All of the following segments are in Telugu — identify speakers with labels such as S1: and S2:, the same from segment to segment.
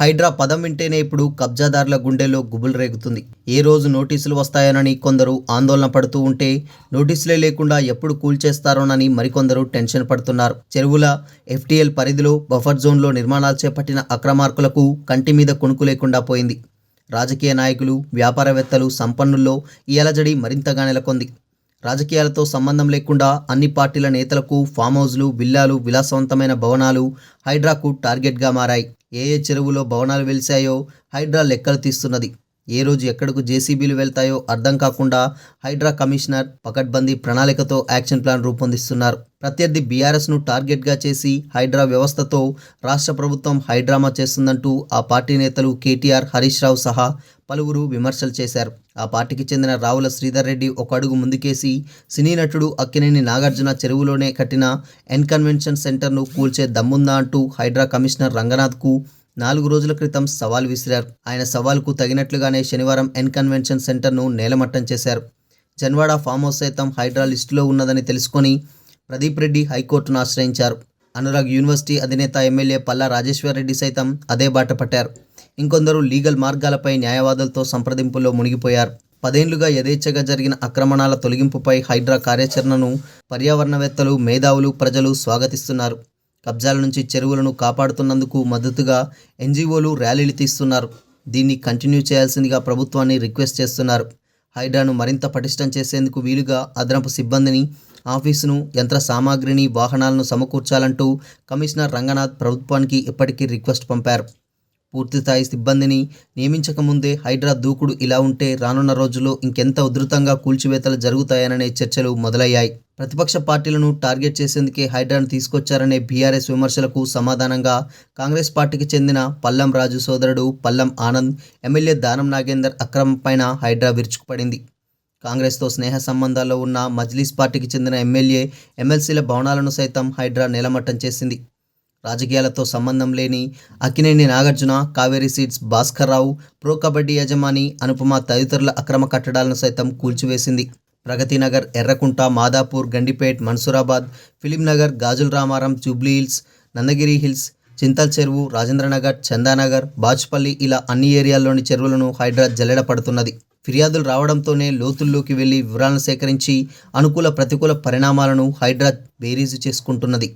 S1: హైడ్రా పదం వింటేనే ఇప్పుడు కబ్జాదారుల గుండెల్లో గుబులు రేగుతుంది. ఏ రోజు నోటీసులు వస్తాయోనని కొందరు ఆందోళన పడుతూ ఉంటే నోటీసులే లేకుండా ఎప్పుడు కూల్చేస్తారోనని మరికొందరు టెన్షన్ పడుతున్నారు. చెరువుల ఎఫ్టీఎల్ పరిధిలో బఫర్ జోన్లో నిర్మాణాలు చేపట్టిన అక్రమార్కులకు కంటి మీద కొనుకు లేకుండా పోయింది. రాజకీయ నాయకులు వ్యాపారవేత్తలు సంపన్నుల్లో ఈ అలజడి మరింతగా నెలకొంది. రాజకీయాలతో సంబంధం లేకుండా అన్ని పార్టీల నేతలకు ఫామ్ హౌస్లు విల్లాలు విలాసవంతమైన భవనాలు హైడ్రాకు టార్గెట్గా మారాయి. ఏ ఏ చెరువులో భవనాలు వెలిశాయో హైడ్రా లెక్కలు తీస్తున్నది. ఏ రోజు ఎక్కడకు జేసీబీలు వెళ్తాయో అర్థం కాకుండా హైడ్రా కమిషనర్ పకడ్బందీ ప్రణాళికతో యాక్షన్ ప్లాన్ రూపొందిస్తున్నారు. ప్రత్యర్థి బీఆర్ఎస్ను టార్గెట్గా చేసి హైడ్రా వ్యవస్థతో రాష్ట్ర ప్రభుత్వం హైడ్రామా చేస్తుందంటూ ఆ పార్టీ నేతలు కేటీఆర్ హరీష్ రావు సహా పలువురు విమర్శలు చేశారు. ఆ పార్టీకి చెందిన రావుల శ్రీధర్ రెడ్డి ఒక అడుగు ముందుకేసి సినీ నటుడు అక్కినేని నాగార్జున చెరువులోనే కట్టిన ఎన్కన్వెన్షన్ సెంటర్ను కూల్చే దమ్ముందా అంటూ హైడ్రా కమిషనర్ రంగనాథ్కు నాలుగు రోజుల క్రితం సవాల్ విసిరారు. ఆయన సవాల్కు తగినట్లుగానే శనివారం ఎన్ కన్వెన్షన్ సెంటర్ను నేలమట్టం చేశారు. జన్వాడ ఫామ్ హౌస్ సైతం హైడ్రా లిస్టులో ఉన్నదని తెలుసుకొని ప్రదీప్ రెడ్డి హైకోర్టును ఆశ్రయించారు. అనురాగ్ యూనివర్సిటీ అధినేత ఎమ్మెల్యే పల్లా రాజేశ్వర్ రెడ్డి సైతం అదే బాట పట్టారు. ఇంకొందరు లీగల్ మార్గాలపై న్యాయవాదులతో సంప్రదింపుల్లో మునిగిపోయారు. పదేళ్ళుగా యథేచ్ఛగా జరిగిన ఆక్రమణాల తొలగింపుపై హైడ్రా కార్యాచరణను పర్యావరణవేత్తలు మేధావులు ప్రజలు స్వాగతిస్తున్నారు. కబ్జాల నుంచి చెరువులను కాపాడుతున్నందుకు మద్దతుగా ఎన్జీఓలు ర్యాలీలు తీస్తున్నారు. దీన్ని కంటిన్యూ చేయాల్సిందిగా ప్రభుత్వాన్ని రిక్వెస్ట్ చేస్తున్నారు. హైడ్రాను మరింత పటిష్టం చేసేందుకు వీలుగా అదనపు సిబ్బందిని ఆఫీసును యంత్ర సామాగ్రిని వాహనాలను సమకూర్చాలంటూ కమిషనర్ రంగనాథ్ ప్రభుత్వానికి ఇప్పటికీ రిక్వెస్ట్ పంపారు. పూర్తిస్థాయి సిబ్బందిని నియమించకముందే హైడ్రా దూకుడు ఇలా ఉంటే రానున్న రోజుల్లో ఇంకెంత ఉధృతంగా కూల్చివేతలు జరుగుతాయననే చర్చలు మొదలయ్యాయి. ప్రతిపక్ష పార్టీలను టార్గెట్ చేసేందుకే హైడ్రాను తీసుకొచ్చారనే బీఆర్ఎస్ విమర్శలకు సమాధానంగా కాంగ్రెస్ పార్టీకి చెందిన పల్లం రాజు సోదరుడు పల్లం ఆనంద్ ఎమ్మెల్యే దానం నాగేందర్ అక్రమం పైన హైడ్రా విరుచుకుపడింది. కాంగ్రెస్తో స్నేహ సంబంధాల్లో ఉన్న మజ్లీస్ పార్టీకి చెందిన ఎమ్మెల్యే ఎమ్మెల్సీల భవనాలను సైతం హైడ్రా నేలమట్టం చేసింది. రాజకీయాలతో సంబంధం లేని అక్కినేని నాగార్జున కావేరీ సీడ్స్ భాస్కర్ రావు ప్రో కబడ్డీ యజమాని అనుపమ తదితరుల అక్రమ కట్టడాలను సైతం కూల్చివేసింది. Pragathinagar Errakunta Madhapur Gandipet Mansoorabad Filmnagar Gajul Ramaram Jubilee Hills Nandagiri Hills Chintal Cheruvu Rajendranagar Chandanagar Bajpalli ఇలా అన్ని ఏరియాల్లోని చెరువులను హైడ్రా జల్లెడ పడుతున్నది. ఫిర్యాదులు రావడంతోనే లోతుల్లోకి వెళ్ళి వివరాలను సేకరించి అనుకూల ప్రతికూల పరిణామాలను హైడ్రా బేరీజు చేసుకుంటున్నది.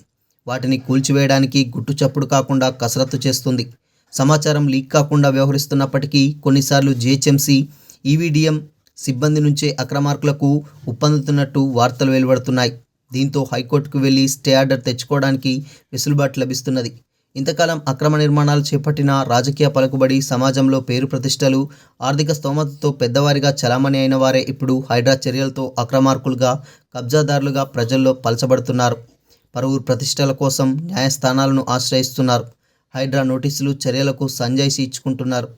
S1: వాటిని కూల్చివేయడానికి గుట్టు చప్పుడు కాకుండా కసరత్తు చేస్తుంది. సమాచారం లీక్ కాకుండా వ్యవహరిస్తున్నప్పటికీ కొన్నిసార్లు జిహెచ్ఎంసీ ఈవీడీఎం సిబ్బంది నుంచే అక్రమార్కులకు ఉప్పందుతున్నట్టు వార్తలు వెలువడుతున్నాయి. దీంతో హైకోర్టుకు వెళ్ళి స్టే ఆర్డర్ తెచ్చుకోవడానికి వెసులుబాటు లభిస్తున్నది. ఇంతకాలం అక్రమ నిర్మాణాలు చేపట్టిన రాజకీయ పలుకుబడి సమాజంలో పేరు ప్రతిష్టలు ఆర్థిక స్తోమతతో పెద్దవారిగా చలామణి అయిన వారే ఇప్పుడు హైడ్రా చర్యలతో అక్రమార్కులుగా కబ్జాదారులుగా ప్రజల్లో పలచబడుతున్నారు. పలువురు ప్రతిష్టల కోసం న్యాయస్థానాలను ఆశ్రయిస్తున్నారు. హైడ్రా నోటీసులు చర్యలకు సంజాయిషి ఇచ్చుకుంటున్నారు.